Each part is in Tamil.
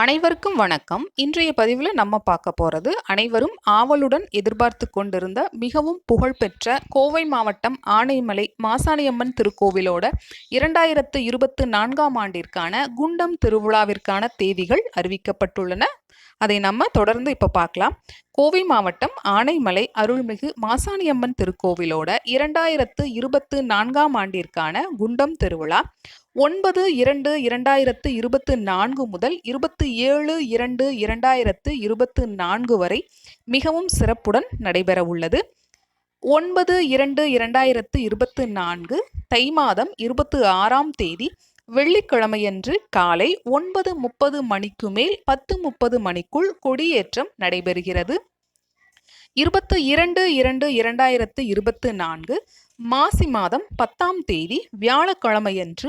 அனைவருக்கும் வணக்கம். இன்றைய பதிவில் நம்ம பார்க்க போகிறது அனைவரும் ஆவலுடன் எதிர்பார்த்து கொண்டிருந்த மிகவும் புகழ்பெற்ற கோவை மாவட்டம் ஆனைமலை மாசாணியம்மன் திருக்கோவிலோட இரண்டாயிரத்து இருபத்து நான்காம் ஆண்டிற்கான குண்டம் திருவிழாவிற்கான தேதிகள் அறிவிக்கப்பட்டுள்ளன. அதை நம்ம தொடர்ந்து இப்போ பார்க்கலாம். கோவை மாவட்டம் ஆனைமலை அருள்மிகு மாசாணியம்மன் திருக்கோவிலோட இரண்டாயிரத்து இருபத்து நான்காம் ஆண்டிற்கான குண்டம் திருவிழா. ஒன்பது இரண்டு இரண்டாயிரத்து இருபத்து நான்கு முதல் இருபத்தி ஏழு இரண்டு இரண்டாயிரத்து இருபத்து நான்கு வரை மிகவும் சிறப்புடன் நடைபெற உள்ளது. ஒன்பது இரண்டு இரண்டாயிரத்து இருபத்து நான்கு தை மாதம் இருபத்து ஆறாம் தேதி வெள்ளிக்கிழமையன்று காலை ஒன்பது முப்பது மணிக்கு மேல் பத்து முப்பது மணிக்குள் கொடியேற்றம் நடைபெறுகிறது. இருபத்து இரண்டு இரண்டு இரண்டாயிரத்து இருபத்து நான்கு மாசி மாதம் பத்தாம் தேதி வியாழக்கிழமையன்று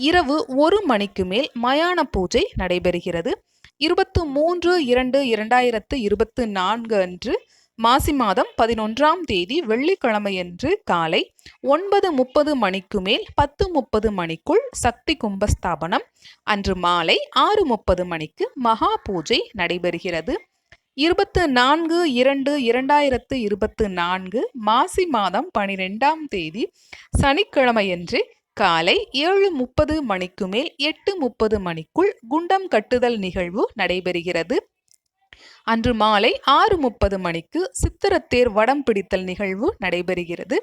இரவு ஒரு மணிக்கு மேல் மயான பூஜை நடைபெறுகிறது. இருபத்து மூன்று இரண்டு இரண்டாயிரத்து இருபத்து நான்கு அன்று மாசி மாதம் பதினொன்றாம் தேதி வெள்ளிக்கிழமையன்று காலை ஒன்பது முப்பது மணிக்கு மேல் பத்து முப்பது மணிக்குள் சக்தி கும்பஸ்தாபனம். அன்று மாலை ஆறு முப்பது மணிக்கு மகா பூஜை நடைபெறுகிறது. இருபத்து நான்கு இரண்டு இரண்டாயிரத்து இருபத்து நான்கு மாசி மாதம் பனிரெண்டாம் தேதி சனிக்கிழமையன்று காலை ஏழு முப்பது மணிக்கு மேல் எட்டு முப்பது மணிக்குள் குண்டம் கட்டுதல் நிகழ்வு நடைபெறுகிறது. அன்று மாலை ஆறு முப்பது மணிக்கு சித்திரத்தேர் வடம் பிடித்தல் நிகழ்வு நடைபெறுகிறது.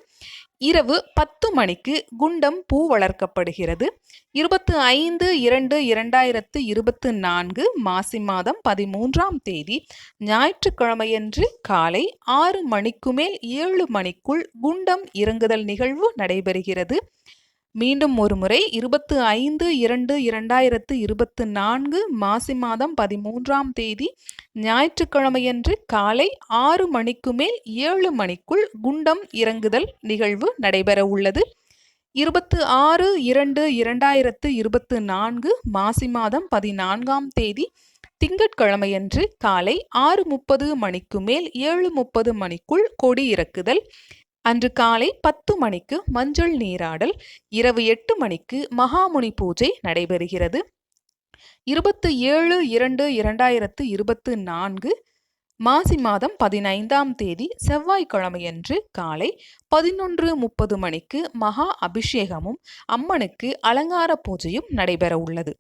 இரவு பத்து மணிக்கு குண்டம் பூ வளர்க்கப்படுகிறது. இருபத்து ஐந்து இரண்டு இரண்டாயிரத்து இருபத்து நான்கு மாசி மாதம் பதிமூன்றாம் தேதி ஞாயிற்றுக்கிழமையன்று காலை ஆறு மணிக்கு மேல் ஏழு மணிக்குள் குண்டம் இறங்குதல் நிகழ்வு நடைபெறுகிறது. மீண்டும் ஒருமுறை இருபத்து ஐந்து இரண்டு இரண்டாயிரத்து இருபத்து நான்கு மாசி மாதம் பதிமூன்றாம் தேதி ஞாயிற்றுக்கிழமையன்று காலை ஆறு மணிக்கு மேல் ஏழு மணிக்குள் குண்டம் இறங்குதல் நிகழ்வு நடைபெற உள்ளது. இருபத்து ஆறு இரண்டு இரண்டாயிரத்து இருபத்து நான்கு மாசி மாதம் பதினான்காம் தேதி திங்கட்கிழமையன்று காலை ஆறு முப்பது மணிக்கு மேல் ஏழு முப்பது மணிக்குள் கொடி இறக்குதல் அன்று காலை பத்து மணிக்கு மஞ்சள் நீராடல் இரவு எட்டு மணிக்கு மகாமுனி பூஜை நடைபெறுகிறது. இருபத்து ஏழு இரண்டு இரண்டாயிரத்து இருபத்து நான்கு மாசி மாதம் பதினைந்தாம் தேதி செவ்வாய்க்கிழமையன்று காலை பதினொன்று முப்பது மணிக்கு மகா அபிஷேகமும் அம்மனுக்கு அலங்கார பூஜையும் நடைபெற உள்ளது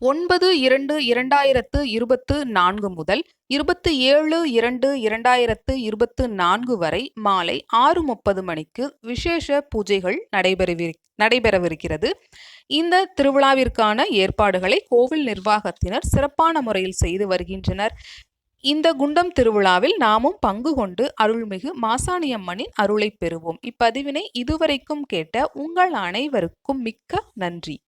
ஒன்பது இரண்டு இரண்டாயிரத்து இருபத்து நான்கு முதல் இருபத்தி ஏழு இரண்டு இரண்டாயிரத்து இருபத்து நான்கு வரை மாலை ஆறு முப்பது மணிக்கு விசேஷ பூஜைகள் நடைபெறவிரு நடைபெறவிருக்கிறது. இந்த திருவிழாவிற்கான ஏற்பாடுகளை கோவில் நிர்வாகத்தினர் சிறப்பான முறையில் செய்து வருகின்றனர். இந்த குண்டம் திருவிழாவில் நாமும் பங்கு கொண்டு அருள்மிகு மாசாணியம்மனின் அருளை பெறுவோம். இப்பதிவினை இதுவரைக்கும் கேட்ட உங்கள் அனைவருக்கும் மிக்க நன்றி.